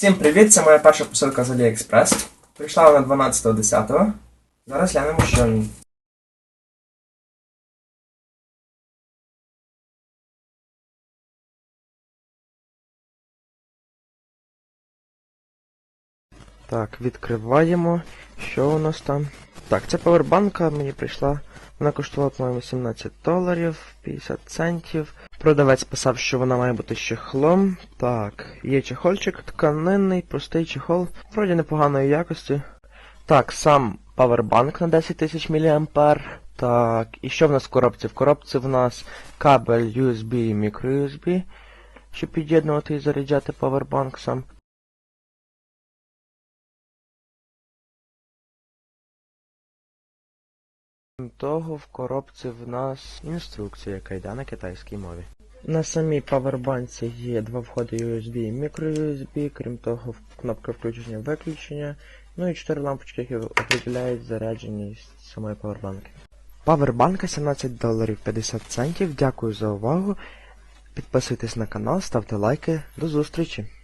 Всім привіт! Це моя перша посилка з AliExpress. Прийшла вона 12.10. Зараз глянемо, що. Так, відкриваємо. Що у нас там? Так, це павербанка мені прийшла. Вона коштувала, по-моєму, 17 доларів, 50 центів. Продавець писав, що вона має бути чехлом. Так, є чехольчик, тканинний, простий чехол. Вроді непоганої якості. Так, сам павербанк на 10 тисяч мА. Так, і що в нас в коробці? В коробці в нас кабель USB і microUSB, щоб під'єднувати і заряджати павербанк сам. Крім того, в коробці в нас інструкція, яка йде на китайській мові. На самій павербанці є два входи USB і microUSB, крім того, кнопка включення-виключення, ну і чотири лампочки, які определяють зарядженість самої павербанки. Павербанка 17 доларів 50 центів. Дякую за увагу. Підписуйтесь на канал, ставте лайки. До зустрічі!